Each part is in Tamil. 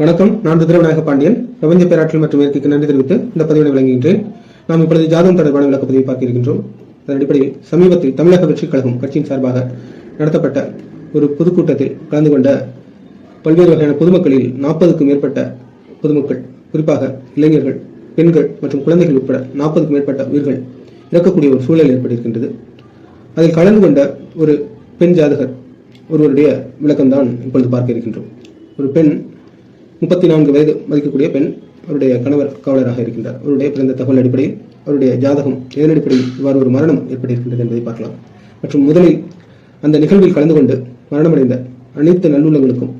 வணக்கம் நான் ருத்ரவிநாயக பாண்டியன். பிரபஞ்ச பேராற்றல் மற்றும் இயற்கைக்கு நன்றி தெரிவித்து இந்த பதிவினை வழங்குகின்றேன் நாம் இப்பொழுது ஜாதகம் தொடர்பான விளக்க பதிவை பார்க்க இருக்கின்றோம் அதன் அடிப்படையில் சமீபத்தில் தமிழக வெற்றிக் கழகம் கட்சியின் சார்பாக நடத்தப்பட்ட ஒரு பொதுக்கூட்டத்தில் கலந்து கொண்ட பல்வேறு வகையான பொதுமக்களில் நாற்பதுக்கும் மேற்பட்ட பொதுமக்கள் குறிப்பாக இளைஞர்கள் பெண்கள் மற்றும் குழந்தைகள் உட்பட நாற்பதுக்கும் மேற்பட்ட உயிர்கள் இறக்கக்கூடிய ஒரு சூழல் ஏற்பட்டிருக்கின்றது. அதில் கலந்து கொண்ட ஒரு பெண் ஜாதகர் ஒருவருடைய விளக்கம்தான் இப்பொழுது பார்க்க இருக்கின்றோம். ஒரு பெண் முப்பத்தி நான்கு வயது மதிக்கக்கூடிய பெண் அவருடைய கணவர் காவலராக இருக்கின்றார். அவருடைய பிறந்த தகவல் அடிப்படையில் அவருடைய ஜாதகம் எதன் அடிப்படையில் இவ்வாறு ஒரு மரணம் ஏற்பட்டிருக்கின்றது என்பதை பார்க்கலாம். மற்றும் முதலில் அந்த நிகழ்வில் கலந்து கொண்டு மரணமடைந்த அனைத்து நல்லுள்ளங்களுக்கும்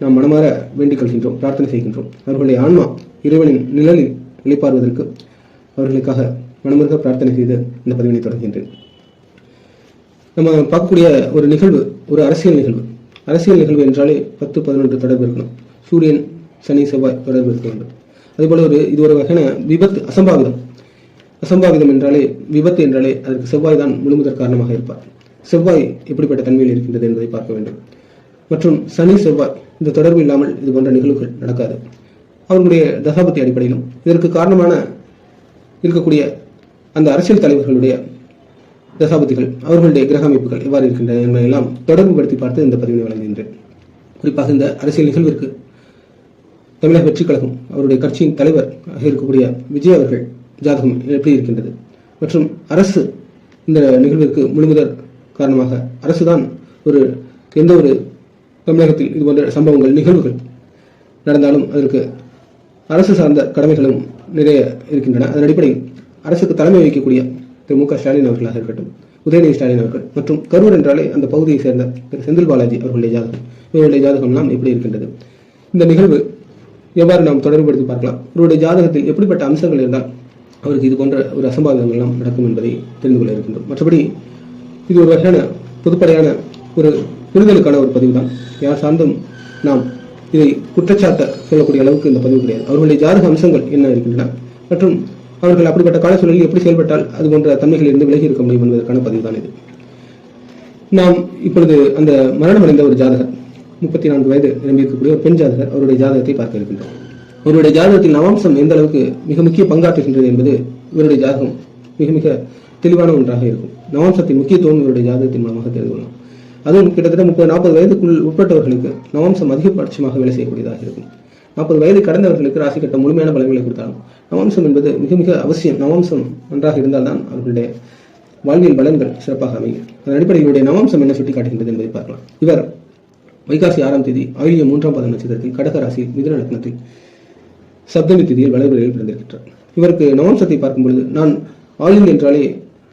நாம் மனமாற வேண்டிக் கொள்கின்றோம் பிரார்த்தனை செய்கின்றோம். அவர்களுடைய ஆன்மா இறைவனின் நிழலில் நிலைப்பார்வதற்கு அவர்களுக்காக மனமுருக பிரார்த்தனை செய்து இந்த பதிவினை தொடர்கின்றேன். நம்ம பார்க்கக்கூடிய ஒரு நிகழ்வு ஒரு அரசியல் நிகழ்வு. அரசியல் நிகழ்வு என்றாலே பத்து பதினொன்று தொடர்பு இருக்கணும். சூரியன் சனி செவ்வாய் தொடர்பு இருக்க வேண்டும் அதுபோல ஒரு இது ஒரு வகையான விபத்து அசம்பாவிதம். அசம்பாவிதம் என்றாலே விபத்து என்றாலே அதற்கு செவ்வாய் தான் முழுமுதற் காரணமாக இருப்பார். செவ்வாய் எப்படிப்பட்ட தன்மையில் இருக்கின்றது என்பதை பார்க்க வேண்டும். மற்றும் சனி செவ்வாய் இந்த தொடர்பு இல்லாமல் இது போன்ற நிகழ்வுகள் நடக்காது. அவர்களுடைய தசாபத்தி அடிப்படையிலும் இதற்கு காரணமான இருக்கக்கூடிய அந்த அரசியல் தலைவர்களுடைய தசாபதிகள் அவர்களுடைய கிரக அமைப்புகள் எவ்வாறு இருக்கின்றன என்பதையெல்லாம் தொடர்புபடுத்தி பார்த்து இந்த பதிவினை வழங்குகின்றேன். குறிப்பாக இந்த அரசியல் நிகழ்விற்கு தமிழக வெற்றி கழகம் அவருடைய கட்சியின் தலைவர் ஆக இருக்கக்கூடிய விஜய் அவர்கள் ஜாதகம் எப்படி இருக்கின்றது? மற்றும் அரசு இந்த நிகழ்விற்கு முழுமுதல் காரணமாக அரசுதான் ஒரு எந்த ஒரு தமிழகத்தில் இது போன்ற சம்பவங்கள் நிகழ்வுகள் நடந்தாலும் அதற்கு அரசு சார்ந்த கடமைகளும் நிறைய இருக்கின்றன. அதன் அடிப்படையில் அரசுக்கு தலைமை வகிக்கக்கூடிய திரு மு க ஸ்டாலின் அவர்களாக இருக்கட்டும் உதயநிதி ஸ்டாலின் அவர்கள் மற்றும் கரூர் என்றாலே அந்த பகுதியை சேர்ந்த திரு செந்தில் பாலாஜி அவர்களுடைய ஜாதகம். இவர்களுடைய ஜாதகம்லாம் எப்படி இருக்கின்றது? இந்த நிகழ்வு எவ்வாறு நாம் தொடர்புபடுத்தி பார்க்கலாம். அவருடைய ஜாதகத்தில் எப்படிப்பட்ட அம்சங்கள் இருந்தால் அவருக்கு இது போன்ற ஒரு அசம்பாவிதங்கள் எல்லாம் நடக்கும் என்பதை தெரிந்து கொள்ள இருக்கின்றோம். மற்றபடி இது ஒரு வகையான பொதுப்படையான ஒரு புரிதலுக்கான ஒரு பதிவு தான் யார் சார்ந்தும் நாம் இதை குற்றச்சாட்ட சொல்லக்கூடிய அளவுக்கு இந்த பதிவு கிடையாது. அவர்களுடைய ஜாதக அம்சங்கள் என்ன இருக்கின்றன மற்றும் அவர்கள் அப்படிப்பட்ட கால சூழலில் எப்படி செயல்பட்டால் அது போன்ற தன்மைகளில் இருந்து விலகி இருக்க முடியும் என்பதற்கான பதிவு தான் இது. நாம் இப்பொழுது அந்த மரணமடைந்த ஒரு ஜாதகர் முப்பத்தி நான்கு வயது நிரம்பியிருக்கக்கூடிய ஒரு பெண் ஜாதகர் அவருடைய ஜாதகத்தை பார்க்க இருக்கின்றோம். அவருடைய ஜாதகத்தில் நவாம்சம் எந்த அளவுக்கு மிக முக்கிய பங்காற்றுகின்றது என்பது இவருடைய ஜாதகம் மிக மிக தெளிவான ஒன்றாக இருக்கும். நவாம்சத்தின் முக்கியத்துவம் இவருடைய ஜாதகத்தின் மூலமாக தெரிந்து கொள்ளலாம் அதுவும் கிட்டத்தட்ட முப்பது நாற்பது வயதுக்குள் உட்பட்டவர்களுக்கு நவாம்சம் அதிகபட்சமாக வேலை செய்யக்கூடியதாக இருக்கும். நாற்பது வயது கடந்தவர்களுக்கு ராசி கட்டம் முழுமையான பலன்களை கொடுத்தாலும் நவாம்சம் என்பது மிக மிக அவசியம். நவாம்சம் நன்றாக இருந்தால்தான் அவர்களுடைய வாழ்வியல் பலன்கள் சிறப்பாக அமையும். அதன் அடிப்படையில் இவருடைய நவாம்சம் என்ன சுட்டி காட்டுகின்றது என்பதை பார்க்கலாம். இவர் வைகாசி ஆறாம் தேதி ஆயிலிய மூன்றாம் பாத நட்சத்திரத்தில் கடகராசி மிதுன லக்னத்தில் சப்தமி திதியில் வளர்பிறையில் பிறந்திருக்கிறார் இவருக்கு நவம்சத்தை பார்க்கும் பொழுது நான் ஆயுள் என்றாலே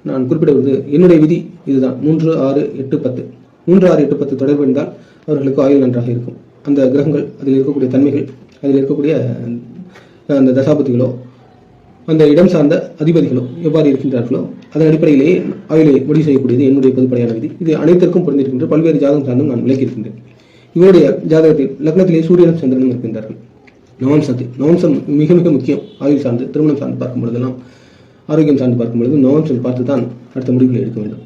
நான் குறிப்பிடுவது என்னுடைய விதி இதுதான். மூன்று ஆறு எட்டு பத்து. மூன்று ஆறு எட்டு பத்து தொடர்பு இருந்தால் அவர்களுக்கு ஆயுள் நன்றாக இருக்கும். அந்த கிரகங்கள் அதில் இருக்கக்கூடிய தன்மைகள் அதில் இருக்கக்கூடிய அந்த தசாபதிகளோ அந்த இடம் சார்ந்த அதிபதிகளோ எவ்வாறு இருக்கின்றார்களோ அதன் அடிப்படையிலேயே ஆயுளை முடிவு செய்யக்கூடியது என்னுடைய பொதுப்படையான விதி. இது அனைத்திற்கும் பொருந்திருக்கின்ற பல்வேறு ஜாதகம் சார்ந்தும் நான் விளக்கியிருக்கின்றேன். இவருடைய ஜாதகத்தில் லக்னத்திலே சூரியனும் சந்திரனும் இருக்கின்றார்கள். நவம்சத்தில் நவம்சம் மிக மிக முக்கியம். ஆயுள் சார்ந்து திருமணம் சார்ந்து பார்க்கும் பொழுதெல்லாம் ஆரோக்கியம் சார்ந்து பார்க்கும் பொழுது நவம்சம் பார்த்து தான் அடுத்த முடிவுகளை எடுக்க வேண்டும்.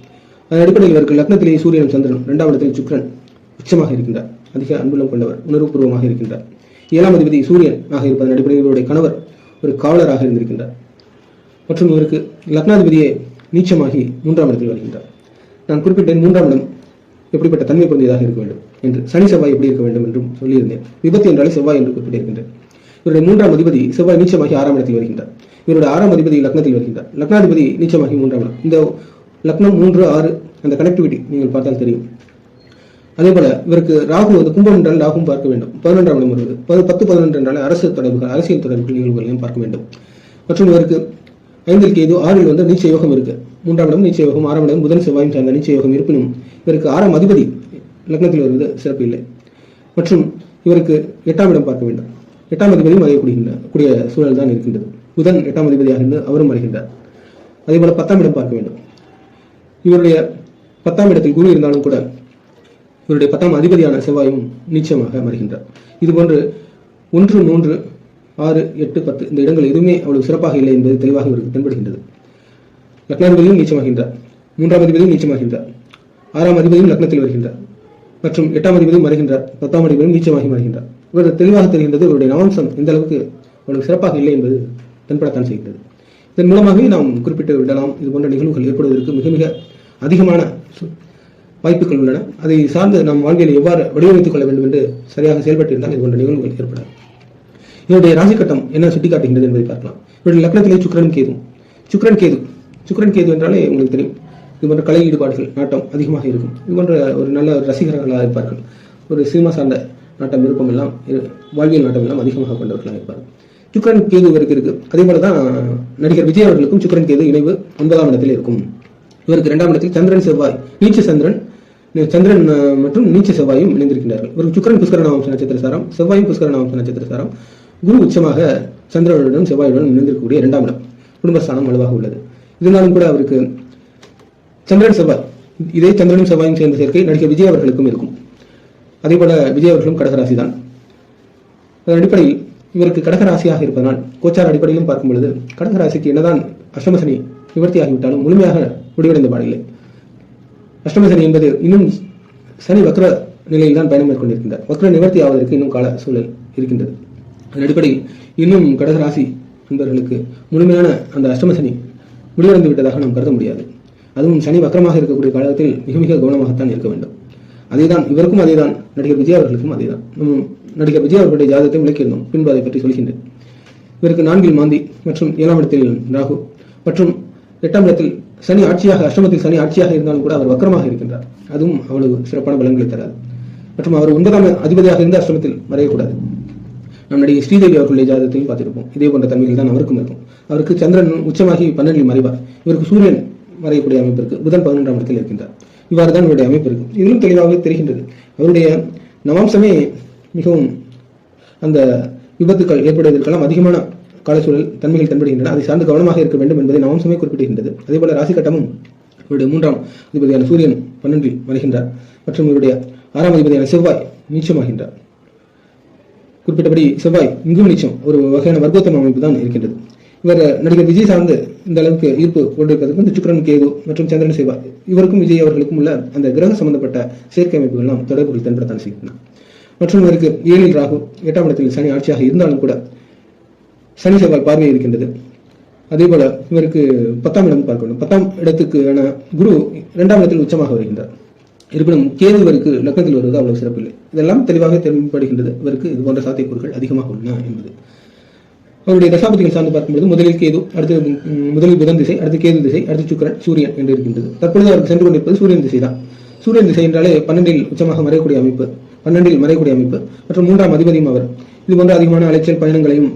அதன் அடிப்படையில் இவருக்கு லக்னத்திலேயே சூரியனும் சந்திரன் இரண்டாம் இடத்தில் சுக்ரன் உச்சமாக இருக்கின்றார். அதிக அன்புலம் கொண்டவர் உணர்வுபூர்வமாக இருக்கின்றார். ஏழாம் அதிபதி சூரியன் ஆக இருப்பதன் அடிப்படையில் இவருடைய கணவர் ஒரு காவலராக இருந்திருக்கின்றார். மற்றும் இவருக்கு லக்னாதிபதியே நீச்சமாகி மூன்றாம் இடத்தில் வருகின்றார். நான் குறிப்பிட்டேன் மூன்றாம் இடம் எப்படிப்பட்ட தன்மை பொருந்தியதாக இருக்க வேண்டும் என்று. சனி செவ்வாய் எப்படி இருக்க வேண்டும் என்றும் சொல்லியிருந்தேன். விபத்து என்றாலே செவ்வாய் என்று குறிப்பிட்டிருக்கின்றேன். இவருடைய மூன்றாம் அதிபதி செவ்வாய் நீச்சமாகி ஆறாம் இடத்தில் வருகின்றார். இவருடைய ஆறாம் அதிபதி லக்னத்தில் வருகின்றார். லக்னாதிபதி நீச்சமாகி மூன்றாம் இடம். இந்த லக்னம் மூன்று ஆறு அந்த கனெக்டிவிட்டி நீங்கள் பார்த்தால் தெரியும். அதே போல இவருக்கு ராகு வந்து கும்பம் என்றால் ராகும் பார்க்க வேண்டும். பதினொன்றாம் இடம் வருவது. பத்து பதினொன்று என்றால் அரசு தொடர்புகள் அரசியல் தொடர்புகள் நிகழ்வுகளையும் பார்க்க வேண்டும். மற்றும் இவருக்கு ஐந்தில் கேது ஆறில் வந்து நீச்ச யோகம் இருக்கு. மூன்றாம் இடம் நீச்ச யோகம் ஆறாம் இடம் புதன் செவ்வாயும் சார்ந்த நீச்ச யோகம் இருப்பினும் இவருக்கு ஆறாம் அதிபதி லக்னத்தில் வருவது சிறப்பு இல்லை. மற்றும் இவருக்கு எட்டாம் இடம் பார்க்க வேண்டும். எட்டாம் அதிபதியும் மறையக்கூடிய கூடிய சூழல் தான் இருக்கின்றது. புதன் எட்டாம் அதிபதியாக இருந்து அவரும் அறிகின்றார். அதே போல பத்தாம் இடம் பார்க்க வேண்டும். இவருடைய பத்தாம் இடத்தில் குரு இருந்தாலும் கூட இவருடைய பத்தாம் அதிபதியான செவ்வாயும் நீச்சமாக மறுகின்றார். இதுபோன்று ஒன்று மூன்று ஆறு எட்டு பத்து. இந்த இடங்கள் எதுவுமே அவ்வளவு சிறப்பாக இல்லை என்பது தெளிவாக இவருக்கு தென்படுகின்றது. லக்னாதிபதியும் நீச்சமாகின்றார். மூன்றாம் அதிபதியும் நீச்சமாகின்றார். ஆறாம் அதிபதியும் லக்னத்தில் வருகின்றார். மற்றும் எட்டாம் அதிபதியும் வருகின்றார். பத்தாம் அதிபதியும் நீச்சமாகி வருகின்றார். இவர் தெளிவாக தெரிகின்றது இவருடைய நவம்சம் எந்த அளவுக்கு அவ்வளவு சிறப்பாக இல்லை என்பது தென்படத்தான் செய்கிறது இதன் மூலமாகவே நாம் குறிப்பிட்டு விடலாம். இது போன்ற நிகழ்வுகள் ஏற்படுவதற்கு மிக மிக அதிகமான வாய்ப்புகள் உள்ளன. அதை சார்ந்து நாம் வாழ்வியலை எவ்வாறு வடிவமைத்துக் கொள்ள வேண்டும் என்று சரியாக செயல்பட்டிருந்தால் இது போன்ற நிகழ்வுகள் ஏற்படாது. இவருடைய ராசிக்கட்டம் என்ன என்ன சுட்டிக்காட்டுகின்றது என்பதை பார்க்கலாம். இவருடைய லக்னத்திலே சுக்ரன் கேது. சுக்கிரன் கேது. சுக்ரன் கேது என்றாலே உங்களுக்கு தெரியும். இது போன்ற கலை ஈடுபாடுகள் நாட்டம் அதிகமாக இருக்கும். இது போன்ற ஒரு நல்ல ரசிகர்களாக இருப்பார்கள். ஒரு சினிமா சார்ந்த நாட்டம் விருப்பம் எல்லாம் வாழ்வியல் நாட்டம் எல்லாம் அதிகமாக கொண்டவர்களாக இருப்பார்கள். சுக்ரன் கேது இவருக்கு இருக்கு. அதே போல தான் நடிகர் விஜய் அவர்களுக்கும் சுக்ரன் கேது இணைவு ஒன்பதாம் இடத்தில் இருக்கும். இவருக்கு இரண்டாம் இடத்தில் சந்திரன் செவ்வாய் நீச்ச சந்திரன் சந்திரன் மற்றும் நீச்ச செவ்வாயும் இணைந்திருக்கின்றார்கள். இவருக்கு சுக்கிரன் புஷ்கரநாமம் நட்சத்திர சாரம் செவ்வாயும் புஷ்கரநாமம் நட்சத்திர சாரம் குரு உச்சமாக சந்திரனுடன் செவ்வாயுடன் இணைந்திருக்கக்கூடிய இரண்டாம் இடம். குடும்பஸ்தானம் வலுவாக உள்ளது. இருந்தாலும் கூட அவருக்கு சந்திரன் செவ்வாய் இதே சந்திரனும் செவ்வாயும் சேர்ந்த சேர்க்கை நடிகர் விஜய் அவர்களுக்கும் இருக்கும். அதே போல விஜய் அவர்களும் கடகராசி தான் அதன் அடிப்படையில் இவருக்கு கடகராசியாக இருப்பதனால் கோச்சார் அடிப்படையிலும் பார்க்கும் பொழுது கடகராசிக்கு என்னதான் அஷ்டமசனி நிவர்த்தியாகிவிட்டாலும் முழுமையாக முடிவடைந்த பாடலை அஷ்டமசனி என்பது இன்னும் சனி வக்ர நிலையில் தான் பயணம் மேற்கொண்டிருக்கின்றார். வக்ர நிவர்த்தி ஆவதற்கு இன்னும் கால சூழல் இருக்கின்றது. அதன் அடிப்படையில் இன்னும் கடகராசி நண்பர்களுக்கு முழுமையான அந்த அஷ்டமசனி முடிவடைந்து விட்டதாக நாம் கருத முடியாது. அதுவும் சனி வக்கரமாக இருக்கக்கூடிய காலத்தில் மிக மிக கவனமாகத்தான் இருக்க வேண்டும். அதேதான் இவருக்கும் அதேதான் நடிகர் விஜய் அவர்களுக்கும் அதேதான். நம் நடிகர் விஜய் அவர்களுடைய ஜாதகத்தை விளக்கியிருந்தோம். பின்பு அதை பற்றி சொல்கின்றேன். இவருக்கு நான்கில் மாந்தி மற்றும் ஏழாம் இடத்தில் ராகு மற்றும் எட்டாம் இடத்தில் சனி ஆட்சியாக அஷ்டமத்தில் சனி ஆட்சியாக இருந்தாலும் கூட அவர் வக்கரமாக இருக்கின்றார். அதுவும் அவ்வளவு சிறப்பான பலன்களை தராது. மற்றும் அவர் ஒன்பதாம் அதிபதியாக இருந்து அஷ்டமத்தில் மறையக்கூடாது. நம் நடிகை ஸ்ரீதேவி அவர்களுடைய ஜாதகத்தையும் பார்த்திருப்போம். இதே போன்ற தன்மைகள் தான் அவருக்கும் இருக்கும். அவருக்கு சந்திரன் உச்சமாகி பன்னெண்டில் மறைவார். இவருக்கு சூரியன் மறையக்கூடிய அமைப்பு இருக்கு. புதன் பதினொன்றாம் இடத்தில் இருக்கின்றார். இவ்வாறு தான் இவருடைய அமைப்பு இருக்கு. இதிலும் தெளிவாகவே தெரிகின்றது. அவருடைய நவாம்சமே மிகவும் அந்த விபத்துக்கள் ஏற்படுவதற்கெல்லாம் அதிகமான காலச்சூழல் தன்மைகள் தென்படுகின்றன. அதை சார்ந்து கவனமாக இருக்க வேண்டும் என்பதை நவம்சமே குறிப்பிடுகின்றது அதே போல ராசி கட்டமும் இவருடைய மூன்றாம் அதிபதியான சூரியன் பன்னெண்டில் வருகின்றார் மற்றும் இவருடைய ஆறாம் அதிபதியான செவ்வாய் நீச்சமாகின்றார். குறிப்பிட்டபடி செவ்வாய் இங்கும் நிச்சயம் ஒரு வகையான வர்க்கோத்தம அமைப்பு தான் இருக்கின்றது. இவர் நடிகர் விஜய் சார்ந்து இந்த அளவுக்கு ஈர்ப்பு கொண்டிருப்பதற்கு இந்த சுக்ரன் கேது மற்றும் சந்திரன் செவ்வாய் இவருக்கும் விஜய் அவர்களுக்கும் உள்ள அந்த கிரக சம்பந்தப்பட்ட சேர்க்கை அமைப்புகள்லாம் தொடர்புகள் தென்படத்தான் செய்கின்றன. மற்றும் இவருக்கு ஏழில் ராகு எட்டாம் இடத்தில் சனி ஆட்சியாக இருந்தாலும் கூட சனி செவ்வாய் பார்வை இருக்கின்றது. அதே போல இவருக்கு பத்தாம் இடம் பார்க்க வேண்டும் பத்தாம் இடத்துக்கான குரு இரண்டாம் இடத்தில் உச்சமாக வருகின்றார். இருப்பினும் கேது இவருக்கு லக்னத்தில் வருவது அவ்வளவு சிறப்பில்லை. இதெல்லாம் தெளிவாக தென்படுகின்றது. இவருக்கு இது போன்ற சாத்தியக்கூறுகள் அதிகமாக உள்ளன என்பது. அவருடைய தசாபதிகள் சார்ந்து பார்க்கும்போது முதலில் கேது அடுத்து முதலில் புதன் திசை அடுத்து கேது திசை அடுத்து சுக்கரன் சூரியன் என்று இருக்கின்றது. தற்பொழுது அவருக்கு சென்று கொண்டிருப்பது சூரியன் திசை தான் சூரியன் திசை என்றாலே பன்னெண்டில் உச்சமாக மறையக்கூடிய அமைப்பு பன்னெண்டில் மறையக்கூடிய அமைப்பு மற்றும் மூன்றாம் அதிபதியும் அவர். இது போன்ற அதிகமான அலைச்சல் பயணங்களையும்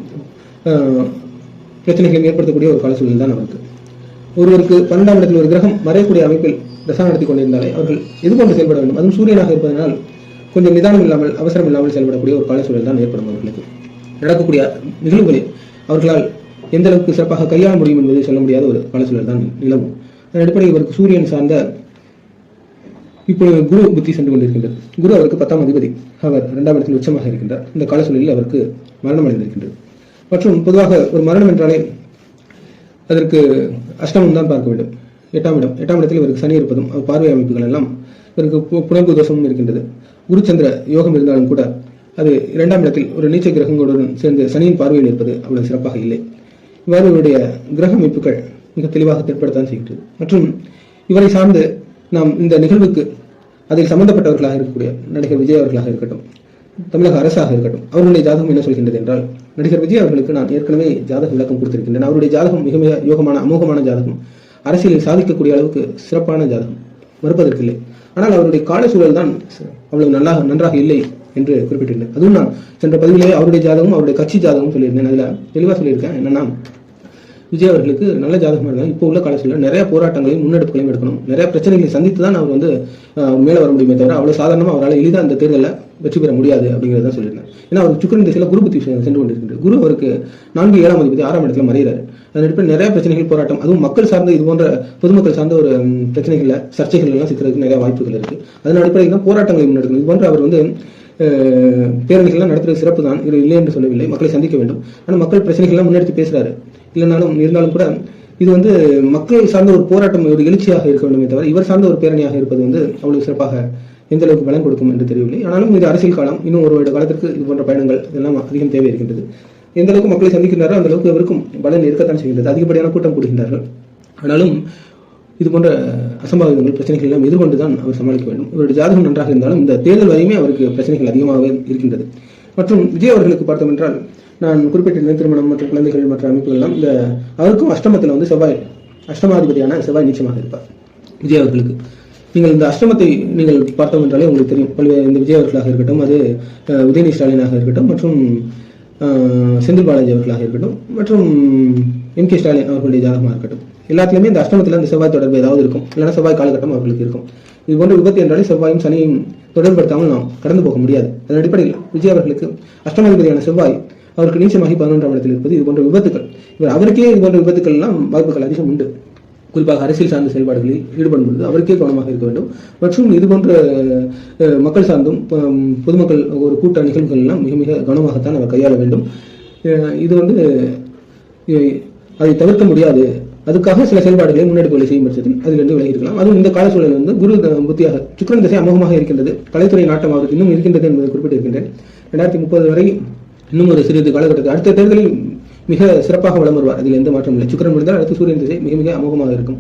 ஆஹ், பிரச்சனைகளையும் ஏற்படுத்தக்கூடிய ஒரு கால சூழல் தான் அவருக்கு. ஒருவருக்கு பன்னெண்டாம் இடத்தில் ஒரு கிரகம் மறையக்கூடிய அமைப்பில் தசா நடத்தி கொண்டிருந்தாலே அவர்கள் எது போன்று செயல்பட வேண்டும்? அதுவும் சூரியனாக இருப்பதனால் கொஞ்சம் நிதானம் இல்லாமல் அவசரம் இல்லாமல் செயல்படக்கூடிய ஒரு கால சூழல் தான் ஏற்படும் அவர்களுக்கு. நடக்கக்கூடிய நிகழ்வுகளில் அவர்களால் எந்த அளவுக்கு சிறப்பாக கையாள முடியும் என்பதை சொல்ல முடியாத ஒரு கால சூழல் தான் நிலவும். அதன் அடிப்படையில் இவருக்கு சூரியன் சார்ந்த இப்பொழுது குரு புத்தி சென்று கொண்டிருக்கின்றது. குரு அவருக்கு பத்தாம் அதிபதி அவர் இரண்டாம் இடத்தில் உச்சமாக இருக்கின்றார். இந்த கால சூழலில் அவருக்கு மரணம் அடைந்திருக்கின்றது மற்றும் பொதுவாக ஒரு மரணம் என்றாலே அதற்கு அஷ்டமம் தான் பார்க்க வேண்டும். எட்டாம் இடம். எட்டாம் இடத்தில் இவருக்கு சனி இருப்பதும் பார்வை அமைப்புகள் எல்லாம் இவருக்கு பு- தோஷமும் இருக்கின்றது. குருச்சந்திர யோகம் இருந்தாலும் கூட அது இரண்டாம் இடத்தில் ஒரு நீச்ச கிரகங்களுடன் சேர்ந்து சனியின் பார்வையில் இருப்பது அவ்வளவு சிறப்பாக இல்லை. இவ்வாறு இவருடைய கிரக அமைப்புகள் மிக தெளிவாக தென்படத்தான் செய்கின்றது. மற்றும் இவரை சார்ந்து நாம் இந்த நிகழ்வுக்கு அதில் சம்பந்தப்பட்டவர்களாக இருக்கக்கூடிய நடிகர் விஜய் அவர்களாக இருக்கட்டும் தமிழக அரசாக இருக்கட்டும் அவர்களுடைய ஜாதகம் என்ன சொல்கின்றது என்றால் நடிகர் விஜய் அவர்களுக்கு நான் ஏற்கனவே ஜாதக விளக்கம் கொடுத்திருக்கின்றேன். அவருடைய ஜாதகம் மிக மிக யோகமான அமோகமான ஜாதகம். அரசியலில் சாதிக்கக்கூடிய அளவுக்கு சிறப்பான ஜாதகம். மறுப்பதற்கில்லை. ஆனால் அவருடைய கால சூழல் தான் அவ்வளவு நல்லா நன்றாக இல்லை என்று குறிப்பிட்டிருந்தேன். அதுவும் நான் சென்ற பதிவிலே அவருடைய ஜாதகம் அவருடைய கட்சி ஜாதகம் சொல்லியிருந்தேன். அதில் தெளிவா சொல்லியிருக்கேன். என்னன்னா விஜய் அவர்களுக்கு நல்ல ஜாதகமாக இருந்தால் இப்போ உள்ள காலத்தில் நிறைய போராட்டங்களையும் முன்னெடுப்புகளையும் எடுக்கணும். நிறைய பிரச்சனைகளை சந்தித்து தான் அவர் வந்து மேலே வர முடியுமே தவிர அவ்வளோ சாதாரணமாக அவரால் எளிதாக அந்த தேர்தலில் வெற்றி பெற முடியாது அப்படிங்கிறத சொல்லியிருந்தேன். ஏன்னா அவர் சுக்கரன் திசையில் குரு புத்தி சென்று கொண்டிருக்கின்றது. குரு அவருக்கு நான்கு ஏழாம் அதிபதி ஆறாம் இடத்துல மறைகிறார். அதன் நிறைய பிரச்சனைகள் போராட்டம். அதுவும் மக்கள் சார்ந்த இது போன்ற பொதுமக்கள் சார்ந்த ஒரு பிரச்சனைகளில் சர்ச்சைகள் எல்லாம் சிக்கிறதுக்கு நிறைய வாய்ப்புகள் இருக்கு. அதன் அடிப்படையில் தான் போராட்டங்களை முன்னெடுக்கணும். இது போன்ற அவர் வந்து பேரணிகள்லாம் நடத்துறது சிறப்பு தான். இது இல்லை என்று சொல்லவில்லை. மக்களை சந்திக்க வேண்டும். ஆனால் மக்கள் பிரச்சனைகள்லாம் முன்னெடுத்து பேசுறாரு. இல்லைனாலும் இருந்தாலும் கூட இது வந்து மக்கள் சார்ந்த ஒரு போராட்டம் ஒரு எழுச்சியாக இருக்க வேண்டுமே தவிர இவர் சார்ந்த ஒரு பேரணியாக இருப்பது வந்து அவ்வளவு சிறப்பாக எந்த அளவுக்கு பலன் கொடுக்கும் என்று தெரியவில்லை. ஆனாலும் இது அரசியல் காலம். இன்னும் ஒரு வருட காலத்திற்கு இது போன்ற பயணங்கள் இதெல்லாம் அதிகம் தேவை இருக்கின்றது. எந்த அளவுக்கு மக்களை சந்திக்கின்றாரோ அந்த அளவுக்கு இவருக்கும் பலன் இருக்கத்தான் செய்கின்றது. அதிகப்படியான கூட்டம் கொடுக்கின்றார்கள் ஆனாலும் இது போன்ற அசம்பாவிதங்கள் பிரச்சனைகள் எல்லாம் எதிர்கொண்டு தான் அவர் சமாளிக்க வேண்டும். இவருடைய ஜாதகம் நன்றாக இருந்தாலும் இந்த தேர்தல் வரையுமே அவருக்கு பிரச்சனைகள் அதிகமாகவே இருக்கின்றது. மற்றும் விஜய் அவர்களுக்கு பார்த்தோம் என்றால் நான் குறிப்பிட்ட திருமணம் மற்றும் குழந்தைகள் மற்ற அமைப்புகள் எல்லாம் இந்த அவருக்கும் அஷ்டமத்தில் வந்து செவ்வாய் அஷ்டமாதிபதியான செவ்வாய் நீச்சமாக இருப்பார். விஜய் அவர்களுக்கு. நீங்கள் இந்த அஷ்டமத்தை நீங்கள் பார்த்தோம் என்றாலே உங்களுக்கு தெரியும். பல்வேறு இந்த விஜய் அவர்களாக இருக்கட்டும் அது உதயநிதி ஸ்டாலினாக இருக்கட்டும் மற்றும் செந்தில் பாலாஜி அவர்களாக இருக்கட்டும் மற்றும் எம் கே ஸ்டாலின் அவர்களுடைய ஜாதகமாக இருக்கட்டும். எல்லாத்துலேயுமே இந்த அஷ்டமத்தில் இந்த செவ்வாய் தொடர்பு ஏதாவது இருக்கும். இல்லைன்னா செவ்வாய் காலகட்டம் அவர்களுக்கு இருக்கும். இது போன்ற விபத்து என்றாலே செவ்வாயும் சனியும் தொடர்படுத்தாமல் நாம் கடந்து போக முடியாது. அதன் அடிப்படையில் விஜய் அவர்களுக்கு அஷ்டமாதிபதியான செவ்வாய் அவருக்கு நீச்சமாகி பதினொன்றாம் இடத்தில் இருப்பது இது போன்ற விபத்துக்கள். இவர் அவருக்கே இது போன்ற விபத்துக்கள் எல்லாம் வாய்ப்புகள் அதிகம் உண்டு. குறிப்பாக அரசியல் சார்ந்த செயல்பாடுகளில் ஈடுபடும் பொழுது அவருக்கே கவனமாக இருக்க வேண்டும். மற்றும் இது போன்ற மக்கள் சார்ந்தும் பொதுமக்கள் ஒரு கூட்ட நிகழ்வுகள் எல்லாம் மிக மிக கவனமாகத்தான் அவர் கையாள வேண்டும். இது வந்து அதை தவிர்க்க முடியாது. அதுக்காக சில செயல்பாடுகளை முன்னெடுப்புகளை செய்யும் பட்சத்தில் அதிலிருந்து விலகி இருக்கலாம் அதுவும் இந்த கால சூழல் வந்து குரு புத்தியாக சுக்கரன் திசை அமோகமாக இருக்கின்றது. கலைத்துறை நாட்டமாக இன்னும் இருக்கின்றது என்பதை குறிப்பிட்டிருக்கின்றேன். ரெண்டாயிரத்தி முப்பது வரை இன்னும் ஒரு சிறிது காலகட்டத்தில் அடுத்த தேர்தலில் மிக சிறப்பாக வளம் வருவார். அதில் எந்த மாற்றம் இல்லை. சுக்கரன் முடிந்தால் அடுத்து சூரியன் திசை மிக மிக அமோகமாக இருக்கும்.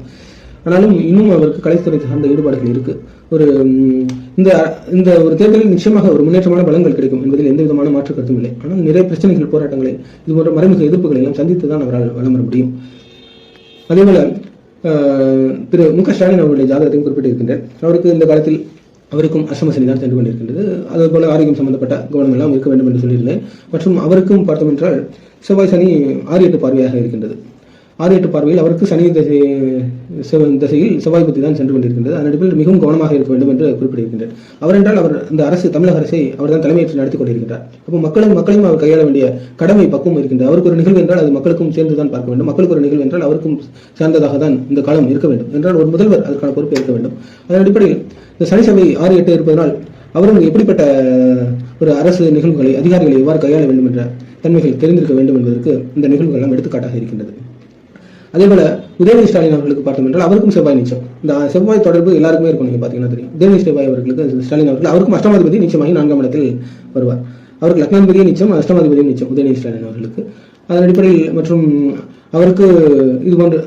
ஆனாலும் இன்னும் அவருக்கு கலைத்துறை சார்ந்த ஈடுபாடுகள் இருக்கு. ஒரு இந்த இந்த ஒரு தேர்தலில் நிச்சயமாக ஒரு முன்னேற்றமான பலங்கள் கிடைக்கும் என்பதில் எந்த விதமான மாற்று கருத்தும் இல்லை. ஆனால் நிறைய பிரச்சனைகள் போராட்டங்களை இது போன்ற மறைமுக எதிர்ப்புகளை எல்லாம் சந்தித்து தான் அவரால் வளம் வர முடியும். அதேபோல அஹ், திரு மு க ஸ்டாலின் அவருடைய ஜாதகத்தையும் குறிப்பிட்டிருக்கின்றேன் அவருக்கு இந்த காலத்தில் அவருக்கும் அஷ்டம சனி தான் சென்று கொண்டிருக்கின்றது. அதுபோல ஆரோக்கியம் சம்பந்தப்பட்ட கவனம் எல்லாம் இருக்க வேண்டும் என்று சொல்லியிருந்தேன். மற்றும் அவருக்கும் பார்த்தோம் என்றால் செவ்வாய் சனி ஆறு எட்டு பார்வையாக இருக்கின்றது. ஆறு எட்டு பார்வையில் அவருக்கு சனி திசை திசையில் செவ்வாய் புத்தி தான் சென்று கொண்டிருக்கின்றது. அதன் அடிப்படையில் மிகவும் கவனமாக இருக்க வேண்டும் என்று குறிப்பிட்டிருக்கின்றார் அவர் என்றால் அவர் அந்த அரசு தமிழக அரசை அவர் தான் தலைமையேற்று நடத்தி கொண்டிருக்கின்றார். அப்போ மக்களும் மக்களையும் அவர் கையாள வேண்டிய கடமை பக்குவம் இருக்கின்றது. அவருக்கு ஒரு நிகழ்வு என்றால் அது மக்களுக்கும் சேர்ந்து தான் பார்க்க வேண்டும். மக்களுக்கு ஒரு நிகழ்வு என்றால் அவருக்கும் சார்ந்ததாக தான் இந்த காலம் இருக்க வேண்டும். என்றால் ஒரு முதல்வர் அதற்கான பொறுப்பு இருக்க வேண்டும். அதன் அடிப்படையில் இந்த சனி சபை ஆறு எட்டு இருப்பதனால் அவரும் எப்படிப்பட்ட ஒரு அரசு நிகழ்வுகளை அதிகாரிகளை எவ்வாறு கையாள வேண்டும் என்ற தன்மைகள் தெரிந்திருக்க வேண்டும் என்பதற்கு இந்த நிகழ்வுகள் எல்லாம் எடுத்துக்காட்டாக இருக்கின்றது. அதே போல உதயநிதி ஸ்டாலின் அவர்களுக்கு பார்த்தோம் என்றால் அவருக்கும் செவ்வாய் நிச்சயம் இந்த செவ்வாய் தொடர்பு எல்லாருக்குமே இருக்கும் நீங்க பாத்தீங்கன்னா தெரியும். உதயநிதி செவ்வாய் அவர்களுக்கு ஸ்டாலின் அவர்கள் அவருக்கும் அஷ்டமாதிபதி நிச்சயமாகி நான்காம் இடத்தில் வருவார். அவருக்கு லக்னாதிபதியும் நிச்சயம் அஷ்டமாதிபதியும் நிச்சயம் உதயநிதி ஸ்டாலின் அவர்களுக்கு. அதன் அடிப்படையில் மற்றும் அவருக்கு இது போன்ற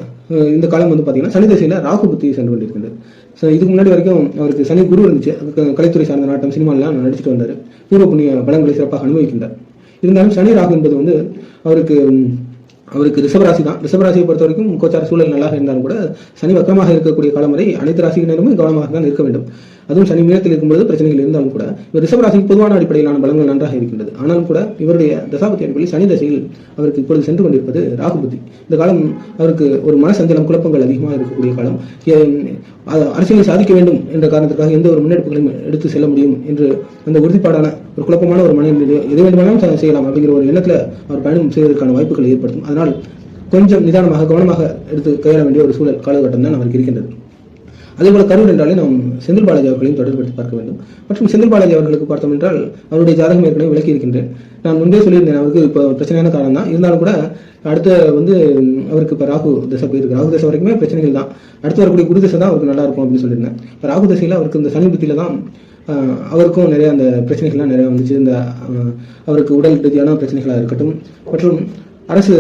இந்த காலம் வந்து பார்த்தீங்கன்னா சனி திசையில ராகு புத்தி சென்று கொண்டிருக்கின்றது. ஸோ இதுக்கு முன்னாடி வரைக்கும் அவருக்கு சனி குரு இருந்துச்சு. கலைத்துறை சார்ந்த நாட்டம் சினிமாலாம் நடிச்சுட்டு வந்தார். பூர்வ புண்ணிய படங்களை சிறப்பாக அனுபவிக்கின்றார். இருந்தாலும் சனி ராகு என்பது வந்து அவருக்கு அவருக்கு ரிஷபராசி தான். ரிஷபராசியை பொறுத்த வரைக்கும் கோச்சார சூழல் நல்லா இருந்தாலும் கூட சனி வக்கமாக இருக்கக்கூடிய காலம் வரை அனைத்து ராசியினருமே கவனமாக தான் இருக்க வேண்டும். அதுவும் சனி மீனத்தில் இருக்கும்போது பிரச்சனைகள் இருந்தாலும் கூட இவர் ரிஷபராசிக்கு பொதுவான அடிப்படையிலான பலங்கள் நன்றாக இருக்கின்றது. ஆனாலும் கூட இவருடைய தசாபத்தி அடிப்படையில் சனி தசையில் அவருக்கு இப்பொழுது சென்று கொண்டிருப்பது ராகு புத்தி. இந்த காலம் அவருக்கு ஒரு மனசஞ்சலம் குழப்பங்கள் அதிகமாக இருக்கக்கூடிய காலம். அரசியலை சாதிக்க வேண்டும் என்ற காரணத்திற்காக எந்த ஒரு முன்னெடுப்புகளையும் எடுத்து செல்ல முடியும் என்று அந்த உறுதிப்பாடான ஒரு குழப்பமான ஒரு மனநிலை எது வேண்டுமானாலும் செய்யலாம் அப்படிங்கிற ஒரு எண்ணத்துல அவர் பயணம் செய்வதற்கான வாய்ப்புகள் ஏற்படுத்தும். அதனால் கொஞ்சம் நிதானமாக கவனமாக எடுத்து கையாள வேண்டிய ஒரு சூழல் காலகட்டம் தான் அவருக்கு இருக்கின்றது. அதேபோல கரூர் என்றாலே நாம் செந்தில் பாலாஜி அவர்களையும் தொடர்படுத்தி பார்க்க வேண்டும். மற்றும் செந்தில் பாலாஜி அவர்களுக்கு பார்த்தோம் என்றால் அவருடைய ஜாதகம் ஏற்கனவே விளக்கி இருக்கின்றேன் நான் முன்பே சொல்லியிருந்தேன் அவருக்கு இப்போ பிரச்சனையான காரணம் தான். இருந்தாலும் கூட அடுத்த வந்து அவருக்கு இப்போ ராகு தசை போயிருக்கு. ராகு தசை வரைக்குமே பிரச்சனைகள் தான். அடுத்து வரக்கூடிய குரு தசை தான் அவருக்கு நல்லா இருக்கும் அப்படின்னு சொல்லியிருந்தேன். இப்போ ராகு தசையில் அவருக்கு இந்த சமீபத்தில் தான் அவருக்கும் நிறைய அந்த பிரச்சனைகள்லாம் நிறைய வந்துச்சு. இந்த அவருக்கு உடல் ரீதியான பிரச்சனைகளாக இருக்கட்டும் மற்றும் அரசு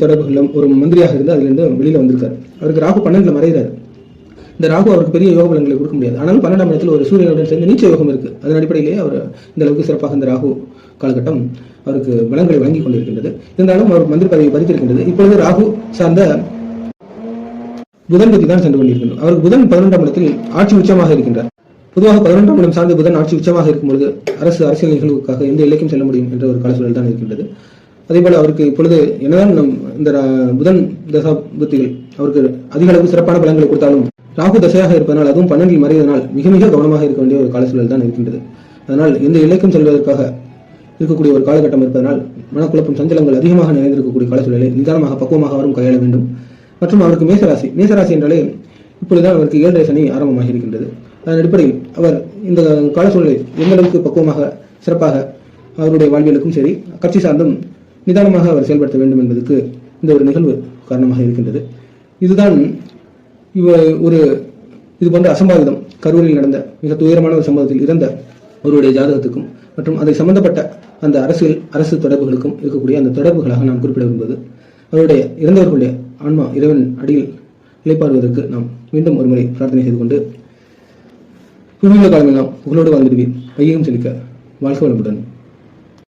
தொடர்புகளிலும் ஒரு மந்திரியாக இருந்து அதிலிருந்து வெளியில வந்திருக்காரு. அவருக்கு ராகு பன்னெண்டில் மறைகிறார். இந்த ராகு அவருக்கு பெரிய யோக பலன்களை கொடுக்க முடியாது. ஆனாலும் பன்னெண்டாம் இடத்தில் ஒரு சூரியனுடன் சேர்ந்து நீச்ச யோகம் இருக்கு. அதன் அடிப்படையிலேயே அவர் இந்த அளவுக்கு சிறப்பாக இந்த ராகு காலகட்டம் அவருக்கு பலங்களை வழங்கி கொண்டிருக்கின்றது. இருந்தாலும் அவர் மந்திரி பதவி பதித்திருக்கின்றது இப்பொழுது ராகு சார்ந்த புதன் பற்றி தான் சென்று கொண்டிருக்கின்றோம். அவருக்கு புதன் பதினொன்றாம் இடத்தில் ஆட்சி உச்சமாக இருக்கின்றார். பொதுவாக பதினொன்றாம் இடம் சார்ந்த புதன் ஆட்சி உச்சமாக இருக்கும் பொழுது அரசு அரசியல் நிகழ்வுக்காக எந்த எல்லைக்கும் செல்ல முடியும் என்ற ஒரு கால சூழல் தான் இருக்கின்றது. அதே போல அவருக்கு இப்பொழுது என்னதான் நம் இந்த ரா- புதன் தசாபுத்திகள் அவருக்கு அதிக அளவு சிறப்பான பலன்களை கொடுத்தாலும் ராகு தசையாக இருப்பதனால் அதுவும் பன்னெண்டில் மறைவதனால் மிக மிக கவனமாக இருக்க வேண்டிய ஒரு கால சூழல் தான் இருக்கின்றது. அதனால் எந்த இலக்கும் செல்வதற்காக இருக்கக்கூடிய ஒரு காலகட்டம் இருப்பதனால் மனக்குழப்பம் சஞ்சலங்கள் அதிகமாக நிறைந்திருக்கக்கூடிய கால சூழலை நிதானமாக பக்குவமாக அவரும் கையாள வேண்டும். மற்றும் அவருக்கு மேசராசி மேசராசி என்றாலே இப்பொழுதுதான் அவருக்கு ஏழரை சனி ஆரம்பமாக இருக்கின்றது. அதன் அடிப்படையில் அவர் இந்த கால சூழலை எந்த அளவுக்கு பக்குவமாக சிறப்பாக அவருடைய வாழ்வியலுக்கும் சரி கட்சி சார்ந்தும் நிதானமாக அவர் செயல்படுத்த வேண்டும் என்பதற்கு இந்த ஒரு நிகழ்வு காரணமாக இருக்கின்றது. இதுதான் இவ ஒரு இது போன்ற அசம்பாவிதம். கரூரில் நடந்த மிக துயரமான ஒரு சம்பவத்தில் இறந்த ஒருவருடைய ஜாதகத்துக்கும் மற்றும் அதை சம்பந்தப்பட்ட அந்த அரசியல் அரசு தொடர்புகளுக்கும் இருக்கக்கூடிய அந்த தொடர்புகளாக நாம் குறிப்பிட விரும்புவது அவருடைய இறந்தவர்களுடைய ஆன்மா இறைவன் அடியில் இளைப்பாறுவதற்கு நாம் மீண்டும் ஒருமுறை பிரார்த்தனை செய்து கொண்டு புவியுள்ள காலமெல்லாம் புகழோடு வாழ்ந்திடுவீர். வையகம் செழிக்க வாழ்க வளமுடன்.